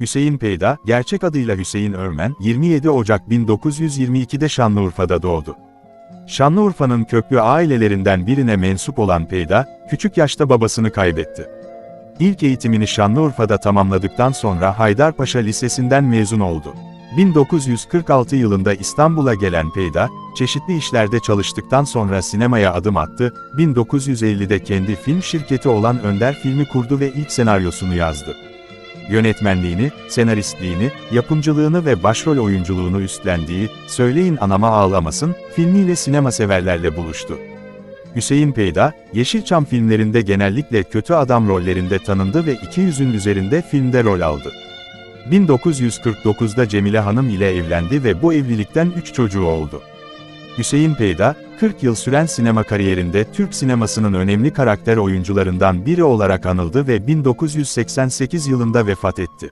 Hüseyin Peyda, gerçek adıyla Hüseyin Örmen, 27 Ocak 1922'de Şanlıurfa'da doğdu. Şanlıurfa'nın köklü ailelerinden birine mensup olan Peyda, küçük yaşta babasını kaybetti. İlk eğitimini Şanlıurfa'da tamamladıktan sonra Haydarpaşa Lisesi'nden mezun oldu. 1946 yılında İstanbul'a gelen Peyda, çeşitli işlerde çalıştıktan sonra sinemaya adım attı, 1950'de kendi film şirketi olan Önder filmi kurdu ve ilk senaryosunu yazdı. Yönetmenliğini, senaristliğini, yapımcılığını ve başrol oyunculuğunu üstlendiği Söyleyin Anama Ağlamasın filmiyle sinema severlerle buluştu. Hüseyin Peyda, Yeşilçam filmlerinde genellikle kötü adam rollerinde tanındı ve 200'ün üzerinde filmde rol aldı. 1949'da Cemile Hanım ile evlendi ve bu evlilikten 3 çocuğu oldu. Hüseyin Peyda, 40 yıl süren sinema kariyerinde Türk sinemasının önemli karakter oyuncularından biri olarak anıldı ve 1988 yılında vefat etti.